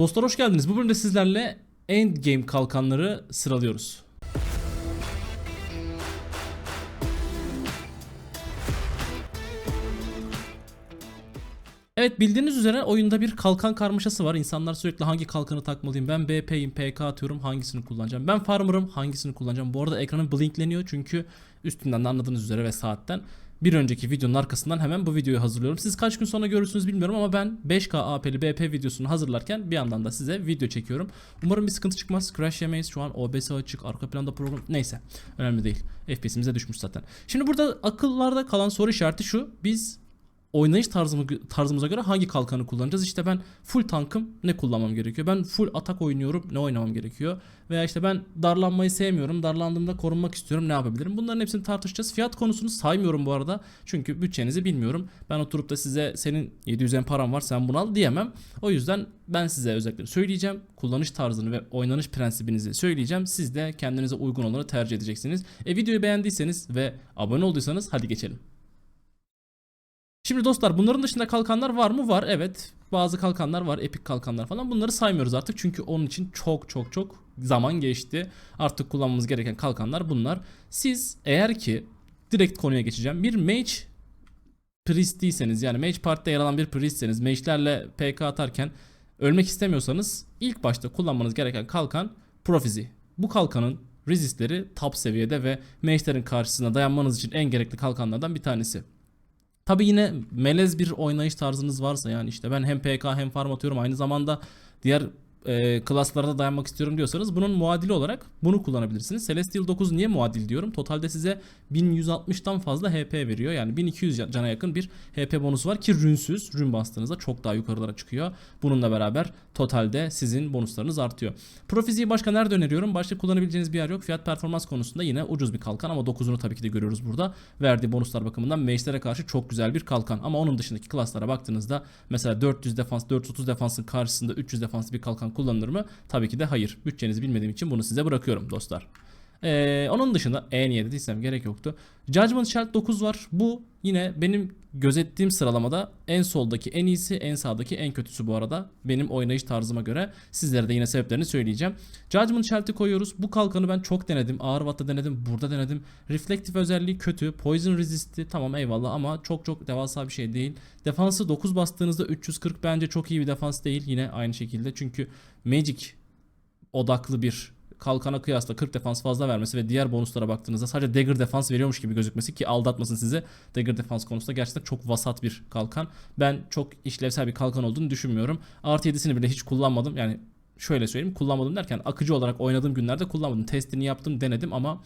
Dostlar hoş geldiniz. Bu bölümde sizlerle Endgame kalkanları sıralıyoruz. Evet bildiğiniz üzere oyunda bir kalkan karmaşası var. İnsanlar sürekli hangi kalkanı takmalıyım? Ben BP'yim, PK atıyorum. Hangisini kullanacağım? Ben farmer'ım. Hangisini kullanacağım? Bu arada ekranım blinkleniyor çünkü üstünden de anladığınız üzere ve saatten bir önceki videonun arkasından hemen bu videoyu hazırlıyorum. Siz kaç gün sonra görürsünüz bilmiyorum ama ben 5K AP'li BP videosunu hazırlarken bir yandan da size video çekiyorum. Umarım bir sıkıntı çıkmaz. Crash yemeyiz. Şu an OBS açık. Arka planda program. Neyse. Önemli değil. FPS'imize düşmüş zaten. Şimdi burada akıllarda kalan soru işareti şu. Biz oynayış tarzımı, tarzımıza göre hangi kalkanı kullanacağız? İşte ben full tankım ne kullanmam gerekiyor? Ben full atak oynuyorum ne oynamam gerekiyor? Veya işte ben darlanmayı sevmiyorum. Darlandığımda korunmak istiyorum ne yapabilirim? Bunların hepsini tartışacağız. Fiyat konusunu saymıyorum bu arada. Çünkü bütçenizi bilmiyorum. Ben oturup da size senin 700 en param var sen bunu al diyemem. O yüzden ben size özellikleri söyleyeceğim. Kullanış tarzını ve oynanış prensibinizi söyleyeceğim. Siz de kendinize uygun olanı tercih edeceksiniz. E videoyu beğendiyseniz ve abone olduysanız hadi geçelim. Şimdi dostlar bunların dışında kalkanlar var mı? Var evet. Bazı kalkanlar var. Epik kalkanlar falan. Bunları saymıyoruz artık. Çünkü onun için çok çok çok zaman geçti. Artık kullanmamız gereken kalkanlar bunlar. Siz eğer ki direkt konuya geçeceğim. Bir mage priest'iyseniz yani mage partide yer alan bir priestseniz mage'lerle PK atarken ölmek istemiyorsanız ilk başta kullanmanız gereken kalkan Prophecy. Bu kalkanın resistleri top seviyede ve mage'lerin karşısına dayanmanız için en gerekli kalkanlardan bir tanesi. Tabi yine melez bir oynayış tarzınız varsa yani işte ben hem PK hem farm atıyorum. Aynı zamanda diğer e, klaslara dayanmak istiyorum diyorsanız bunun muadili olarak bunu kullanabilirsiniz. Celestial 9 niye muadil diyorum? Totalde size 1160'tan fazla HP veriyor. Yani 1200 cana yakın bir HP bonusu var ki rünsüz. Rün bastığınızda çok daha yukarılara çıkıyor. Bununla beraber totalde sizin bonuslarınız artıyor. Profizi'yi başka nerede öneriyorum? Başka kullanabileceğiniz bir yer yok. Fiyat performans konusunda yine ucuz bir kalkan ama 9'unu tabii ki de görüyoruz burada. Verdiği bonuslar bakımından mage'lere karşı çok güzel bir kalkan. Ama onun dışındaki klaslara baktığınızda mesela 400 defans, 430 defansın karşısında 300 defanslı bir kalkan kullanılır mı? Tabii ki de hayır. Bütçenizi bilmediğim için bunu size bırakıyorum dostlar. Ee, onun dışında E niye dediysem gerek yoktu. Judgment Shell 9 var. Bu yine benim gözettiğim sıralamada en soldaki en iyisi, en sağdaki en kötüsü bu arada. Benim oynayış tarzıma göre sizlere de yine sebeplerini söyleyeceğim. Judgment Shell'i koyuyoruz. Bu kalkanı ben çok denedim. Ağır Watt'ta denedim, burada denedim. Reflective özelliği kötü. Poison Resist'i tamam eyvallah ama çok çok devasa bir şey değil. Defansı 9 bastığınızda 340 bence çok iyi bir defans değil. Yine aynı şekilde çünkü Magic odaklı bir kalkana kıyasla 40 defans fazla vermesi ve diğer bonuslara baktığınızda sadece dagger defans veriyormuş gibi gözükmesi ki aldatmasın sizi. Dagger defans konusunda gerçekten çok vasat bir kalkan. Ben çok işlevsel bir kalkan olduğunu düşünmüyorum. Artı 7'sini bile hiç kullanmadım. Yani şöyle söyleyeyim kullanmadım derken akıcı olarak oynadığım günlerde kullanmadım. Testini yaptım denedim ama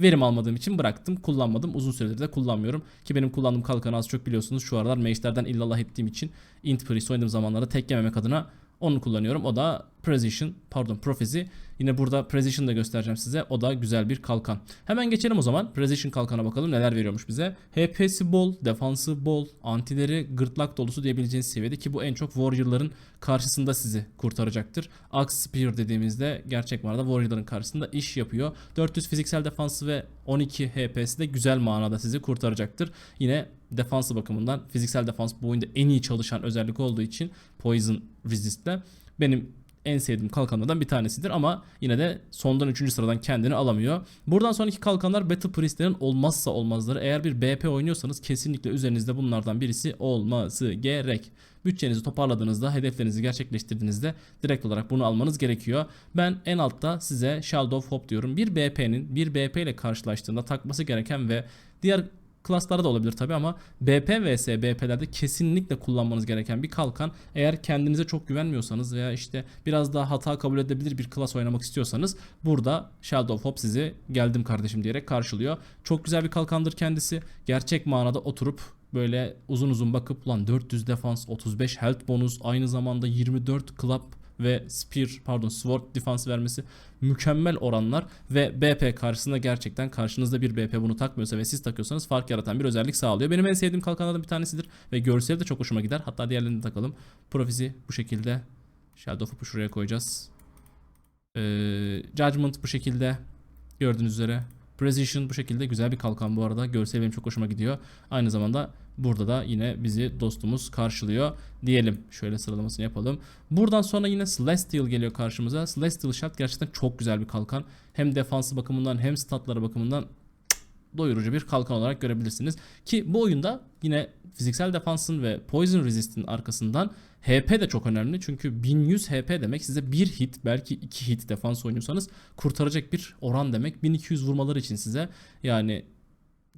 verim almadığım için bıraktım. Kullanmadım. Uzun süredir de kullanmıyorum. Ki benim kullandığım kalkanı az çok biliyorsunuz. Şu aralar mage'lerden illallah ettiğim için int priest oynadığım zamanlarda tek yememek adına onu kullanıyorum. O da Precision, pardon Prophecy. Yine burada Precision da göstereceğim size. O da güzel bir kalkan. Hemen geçelim o zaman. Precision kalkana bakalım neler veriyormuş bize. HP'si bol, defansı bol, antileri gırtlak dolusu diyebileceğiniz seviyede ki bu en çok Warrior'ların karşısında sizi kurtaracaktır. Axe Spear dediğimizde gerçek manada Warrior'ların karşısında iş yapıyor. 400 fiziksel defansı ve 12 HP'si de güzel manada sizi kurtaracaktır. Yine defansı bakımından fiziksel defans bu oyunda en iyi çalışan özellik olduğu için Poison Resist'le benim en sevdiğim kalkanlardan bir tanesidir ama yine de sondan 3. sıradan kendini alamıyor. Buradan sonraki kalkanlar Battle Priest'lerin olmazsa olmazları. Eğer bir BP oynuyorsanız kesinlikle üzerinizde bunlardan birisi olması gerek. Bütçenizi toparladığınızda, hedeflerinizi gerçekleştirdiğinizde direkt olarak bunu almanız gerekiyor. Ben en altta size Shadow of Hope diyorum. Bir BP'nin bir BP ile karşılaştığında takması gereken ve diğer klaslarda da olabilir tabi ama BP vs BP'lerde kesinlikle kullanmanız gereken bir kalkan. Eğer kendinize çok güvenmiyorsanız veya işte biraz daha hata kabul edebilir bir klas oynamak istiyorsanız burada Shadow of Hope sizi geldim kardeşim diyerek karşılıyor. Çok güzel bir kalkandır kendisi. Gerçek manada oturup böyle uzun uzun bakıp lan 400 defans 35 health bonus aynı zamanda 24 club ve spear pardon sword defans vermesi mükemmel oranlar ve BP karşısında gerçekten karşınızda bir BP bunu takmıyorsa ve siz takıyorsanız fark yaratan bir özellik sağlıyor. Benim en sevdiğim kalkanlardan bir tanesidir ve görseli de çok hoşuma gider. Hatta diğerlerini de takalım. Profizi bu şekilde. Shadow of şuraya koyacağız. Ee, Judgment bu şekilde. Gördüğünüz üzere. Precision bu şekilde güzel bir kalkan bu arada. Görsel benim çok hoşuma gidiyor. Aynı zamanda Burada da yine bizi dostumuz karşılıyor diyelim. Şöyle sıralamasını yapalım. Buradan sonra yine Celestial geliyor karşımıza. Celestial Shot gerçekten çok güzel bir kalkan. Hem defansı bakımından hem statları bakımından doyurucu bir kalkan olarak görebilirsiniz. Ki bu oyunda yine fiziksel defansın ve poison resist'in arkasından HP de çok önemli. Çünkü 1100 HP demek size bir hit belki iki hit defans oynuyorsanız kurtaracak bir oran demek. 1200 vurmaları için size yani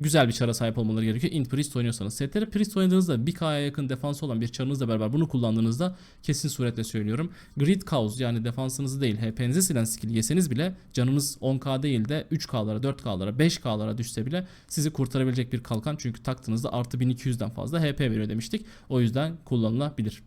güzel bir çara sahip olmaları gerekiyor. Int Priest oynuyorsanız. STR Priest oynadığınızda 1K'ya yakın defansı olan bir çarınızla beraber bunu kullandığınızda kesin suretle söylüyorum. Greed Cows yani defansınızı değil HP'nizi silen skill yeseniz bile canınız 10K değil de 3K'lara, 4K'lara, 5K'lara düşse bile sizi kurtarabilecek bir kalkan. Çünkü taktığınızda artı 1200'den fazla HP veriyor demiştik. O yüzden kullanılabilir.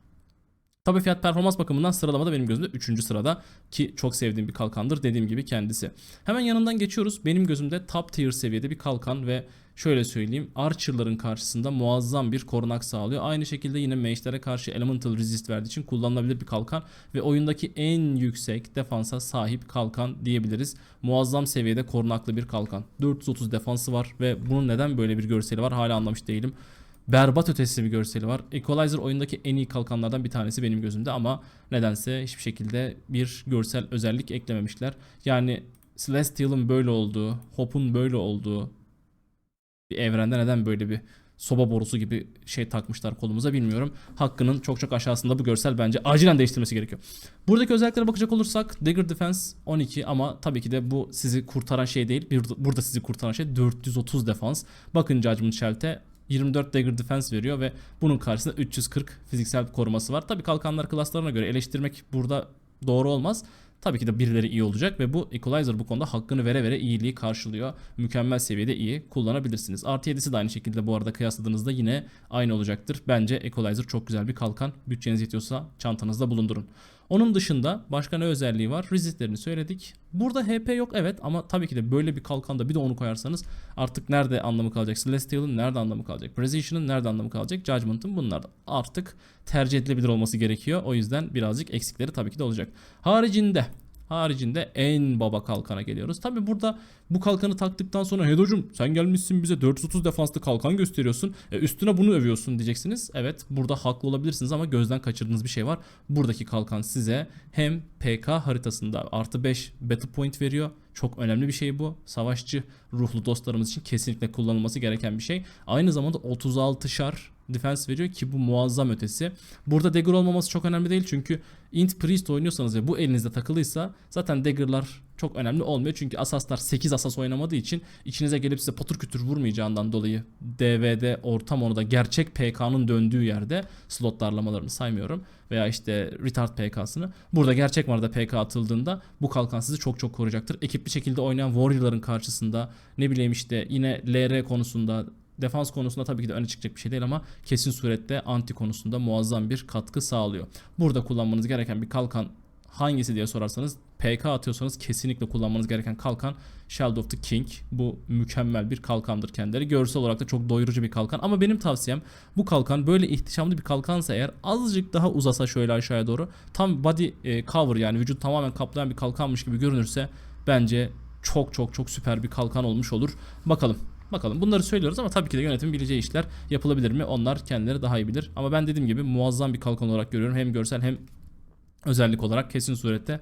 Tabi fiyat performans bakımından sıralamada benim gözümde 3. sırada ki çok sevdiğim bir kalkandır dediğim gibi kendisi. Hemen yanından geçiyoruz. Benim gözümde top tier seviyede bir kalkan ve şöyle söyleyeyim Archer'ların karşısında muazzam bir korunak sağlıyor. Aynı şekilde yine mage'lere karşı elemental resist verdiği için kullanılabilir bir kalkan ve oyundaki en yüksek defansa sahip kalkan diyebiliriz. Muazzam seviyede korunaklı bir kalkan. 430 defansı var ve bunun neden böyle bir görseli var hala anlamış değilim berbat ötesi bir görseli var. Equalizer oyundaki en iyi kalkanlardan bir tanesi benim gözümde ama nedense hiçbir şekilde bir görsel özellik eklememişler. Yani Celestial'ın böyle olduğu, Hope'un böyle olduğu bir evrende neden böyle bir soba borusu gibi şey takmışlar kolumuza bilmiyorum. Hakkının çok çok aşağısında bu görsel bence acilen değiştirmesi gerekiyor. Buradaki özelliklere bakacak olursak Dagger Defense 12 ama tabii ki de bu sizi kurtaran şey değil. Bir, burada sizi kurtaran şey 430 defans. Bakın Judgment Shell'te 24 dagger defense veriyor ve bunun karşısında 340 fiziksel koruması var. Tabii kalkanlar klaslarına göre eleştirmek burada doğru olmaz. Tabii ki de birileri iyi olacak ve bu Equalizer bu konuda hakkını vere vere iyiliği karşılıyor. Mükemmel seviyede iyi kullanabilirsiniz. Artı 7'si de aynı şekilde bu arada kıyasladığınızda yine aynı olacaktır. Bence Equalizer çok güzel bir kalkan. Bütçeniz yetiyorsa çantanızda bulundurun. Onun dışında başka ne özelliği var? Resistlerini söyledik. Burada HP yok evet ama tabii ki de böyle bir kalkanda bir de onu koyarsanız artık nerede anlamı kalacak? Celestial'ın nerede anlamı kalacak? Precision'ın nerede anlamı kalacak? Judgment'ın bunlar artık tercih edilebilir olması gerekiyor. O yüzden birazcık eksikleri tabii ki de olacak. Haricinde Haricinde en baba kalkana geliyoruz. Tabi burada bu kalkanı taktıktan sonra Hedocum sen gelmişsin bize 430 defanslı kalkan gösteriyorsun. E, üstüne bunu övüyorsun diyeceksiniz. Evet burada haklı olabilirsiniz ama gözden kaçırdığınız bir şey var. Buradaki kalkan size hem PK haritasında artı 5 battle point veriyor. Çok önemli bir şey bu. Savaşçı ruhlu dostlarımız için kesinlikle kullanılması gereken bir şey. Aynı zamanda 36 şar defense veriyor ki bu muazzam ötesi. Burada dagger olmaması çok önemli değil çünkü int priest oynuyorsanız ve bu elinizde takılıysa zaten dagger'lar çok önemli olmuyor. Çünkü asaslar 8 asas oynamadığı için içinize gelip size patır kütür vurmayacağından dolayı DVD ortam onu da gerçek PK'nın döndüğü yerde slot darlamalarını saymıyorum veya işte retard PK'sını. Burada gerçek manada PK atıldığında bu kalkan sizi çok çok koruyacaktır. Ekipli şekilde oynayan warrior'ların karşısında ne bileyim işte yine LR konusunda defans konusunda tabii ki de öne çıkacak bir şey değil ama kesin surette anti konusunda muazzam bir katkı sağlıyor. Burada kullanmanız gereken bir kalkan hangisi diye sorarsanız PK atıyorsanız kesinlikle kullanmanız gereken kalkan Shield of the King. Bu mükemmel bir kalkandır kendileri. Görsel olarak da çok doyurucu bir kalkan. Ama benim tavsiyem bu kalkan böyle ihtişamlı bir kalkansa eğer azıcık daha uzasa şöyle aşağıya doğru tam body e, cover yani vücut tamamen kaplayan bir kalkanmış gibi görünürse bence çok çok çok süper bir kalkan olmuş olur. Bakalım Bakalım bunları söylüyoruz ama tabii ki de yönetim bileceği işler yapılabilir mi? Onlar kendileri daha iyi bilir. Ama ben dediğim gibi muazzam bir kalkan olarak görüyorum. Hem görsel hem özellik olarak kesin surette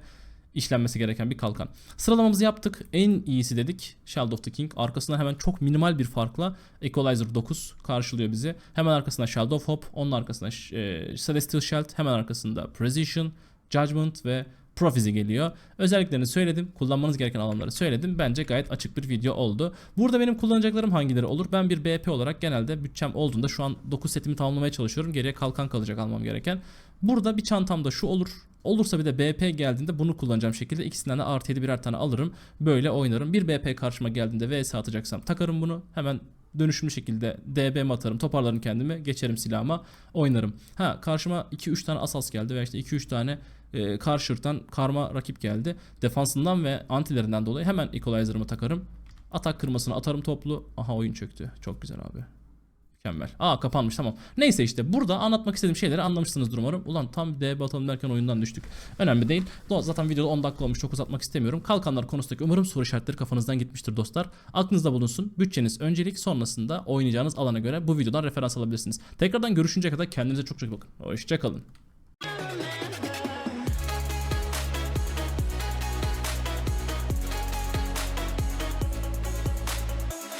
işlenmesi gereken bir kalkan. Sıralamamızı yaptık. En iyisi dedik Shield of the King. Arkasından hemen çok minimal bir farkla Equalizer 9 karşılıyor bizi. Hemen arkasında Shield of Hope. Onun arkasında e, Celestial Shield. Hemen arkasında Precision, Judgment ve Prophecy geliyor. Özelliklerini söyledim. Kullanmanız gereken alanları söyledim. Bence gayet açık bir video oldu. Burada benim kullanacaklarım hangileri olur? Ben bir BP olarak genelde bütçem olduğunda şu an 9 setimi tamamlamaya çalışıyorum. Geriye kalkan kalacak almam gereken. Burada bir çantamda şu olur. Olursa bir de BP geldiğinde bunu kullanacağım şekilde ikisinden de artı 7 birer tane alırım. Böyle oynarım. Bir BP karşıma geldiğinde VS atacaksam takarım bunu. Hemen dönüşümlü şekilde DB'm atarım toparlarım kendimi geçerim silahıma oynarım. Ha karşıma 2-3 tane asas geldi veya işte 2-3 tane e, karşırtan karma rakip geldi. Defansından ve antilerinden dolayı hemen equalizer'ımı takarım. Atak kırmasını atarım toplu. Aha oyun çöktü. Çok güzel abi. Mükemmel. Aa kapanmış tamam. Neyse işte burada anlatmak istediğim şeyleri anlamışsınızdır umarım. Ulan tam DB atalım derken oyundan düştük. Önemli değil. Zaten videoda 10 dakika olmuş çok uzatmak istemiyorum. Kalkanlar konusundaki umarım soru işaretleri kafanızdan gitmiştir dostlar. Aklınızda bulunsun. Bütçeniz öncelik sonrasında oynayacağınız alana göre bu videodan referans alabilirsiniz. Tekrardan görüşünceye kadar kendinize çok çok bakın. Hoşçakalın.